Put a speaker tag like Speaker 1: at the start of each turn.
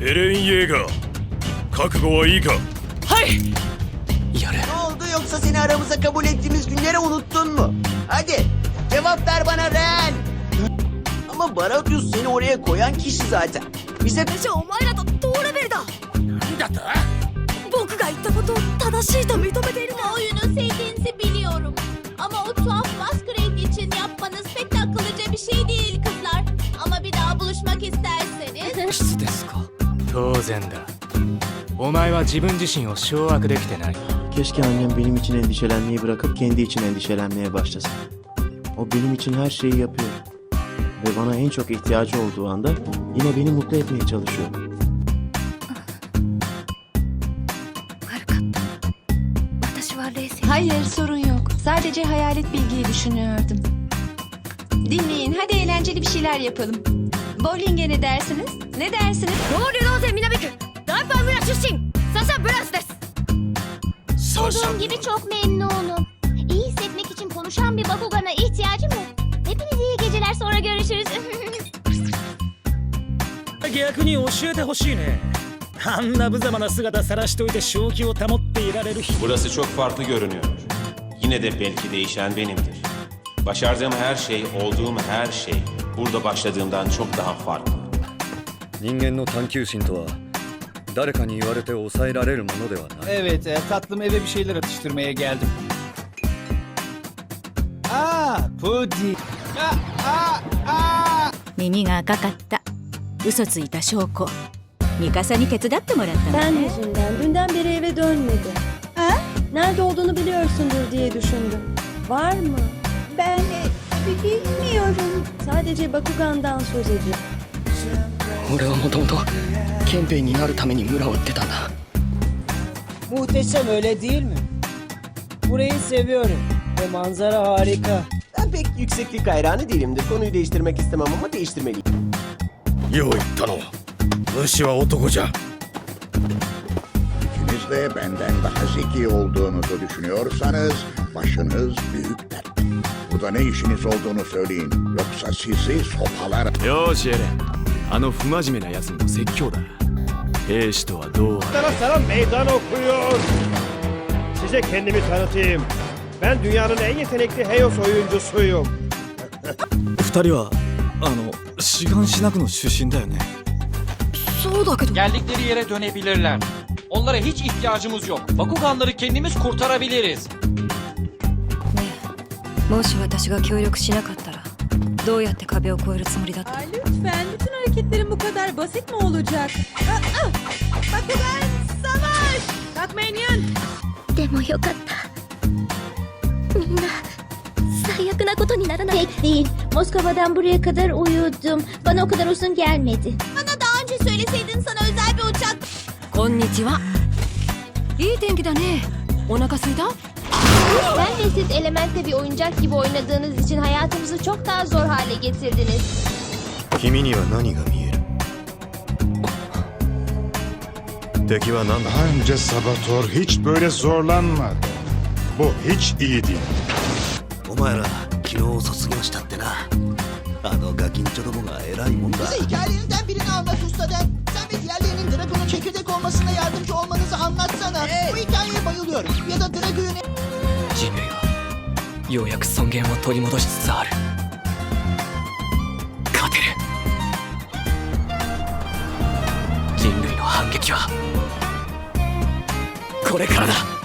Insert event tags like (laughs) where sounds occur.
Speaker 1: エレン・イェーガー覚悟はいいか
Speaker 2: はいやる
Speaker 3: Ne oldu yoksa seni aramıza kabul ettiğimiz günleri unuttun mu? Hadi cevap ver bana Ren. Ama Baradius seni oraya koyan kişi zaten. Bize
Speaker 4: じゃあお前らと同レベルだ
Speaker 2: なんだと
Speaker 4: 僕が言ったことを正しいと認めているの
Speaker 5: Oyunu sevdiğinizi biliyorum. Ama o
Speaker 2: 然だお前は自分自身を掌握できてない
Speaker 6: Keşke annem benim için endişelenmeyi bırakıp kendi için endişelenmeye başlasın. O benim için her şeyi yapıyor. Ve bana en çok ihtiyacı olduğu anda yine beni mutlu etmeye çalışıyor.
Speaker 4: 悪かった私は冷静
Speaker 7: Hayır sorun yok. Sadece hayalet bilgiyi düşünüyordum. Dinleyin hadi eğlenceli bir şeyler yapalım. Bowling'e ne dersiniz? Ne dersiniz?
Speaker 4: 合流道線南区ダイパー村出身サシャ・ブラスです
Speaker 5: Olduğum gibi çok memnunum. İyi hissetmek için konuşan bir Bakugan'a ihtiyacım yok. Hepinize iyi geceler sonra görüşürüz. (laughs)
Speaker 8: 逆に教えてほしいねあんな無様な姿さらしておいて正気を保っていられる人
Speaker 9: Burası çok farklı görünüyor. Yine de belki değişen benimdir. Başardığım her şey, olduğum her şey burada başladığımdan çok daha farklı.
Speaker 10: 人間の探求心とは誰かに言われて抑えられるものではない
Speaker 11: Evet, e, tatlım eve bir şeyler atıştırmaya geldim. Aa, puding. Aa, aa, aa.
Speaker 4: 耳が赤かった嘘ついた証拠ミカサに手伝ってもらったの
Speaker 7: Ben
Speaker 4: ね
Speaker 7: yüzünden dünden beri eve dönmedi. Ha? Nerede olduğunu biliyorsundur diye düşündüm. Var mı? Ben bilmiyorum. Sadece Bakugan'dan söz ediyor.
Speaker 2: 俺はもともと憲兵になるために村を売ってたんだ
Speaker 11: Muhteşem öyle değil mi? Burayı seviyorum ve manzara harika.
Speaker 3: ben pek yükseklik hayranı değilimdir. Konuyu değiştirmek istemem ama değiştirmeliyim.
Speaker 1: よう言ったの武士は男じゃ
Speaker 12: İkiniz de benden daha zeki olduğunuzu düşünüyorsanız başınız büyük dert. Burada ne işiniz olduğunu söyleyin. Yoksa sizi sopalar
Speaker 2: よしエレンあの不真面目な奴にも説教だ兵士とはどうあれ
Speaker 8: sana meydan okuyor. Size kendimi tanıtayım. Ben dünyanın en yetenekli Heos oyuncusuyum. (laughs)
Speaker 2: 二人はあの志願しなくの出身だよね
Speaker 4: そうだけど
Speaker 8: Geldikleri yere dönebilirler. Onlara hiç ihtiyacımız yok. Bakuganları kendimiz kurtarabiliriz.
Speaker 4: もし私が協力しなかったらどうやって壁を越えるつもりだった
Speaker 5: こらいい
Speaker 4: いんにちはいい天気だねお腹すいた
Speaker 5: ve siz elementte bir oyuncak gibi oynadığınız için hayatımızı çok daha zor hale getirdiniz.
Speaker 1: 君には何が見える敵は何だ
Speaker 12: Daha önce Sabator hiç böyle zorlanmadı. Bu hiç iyi değil.
Speaker 10: お前ら昨日卒業したってなあのガキンチョどもが偉いもんだ
Speaker 3: Bize hikayelerinden birini anlat ustaden. Sen ve diğerlerinin Dragon'un çekirdek olmasına yardımcı olmanızı anlatsana. Bu hikayeye bayılıyorum. Ya da Dragon'un
Speaker 2: 人類はようやく尊厳を取り戻しつつある。勝てる。人類の反撃はこれからだ。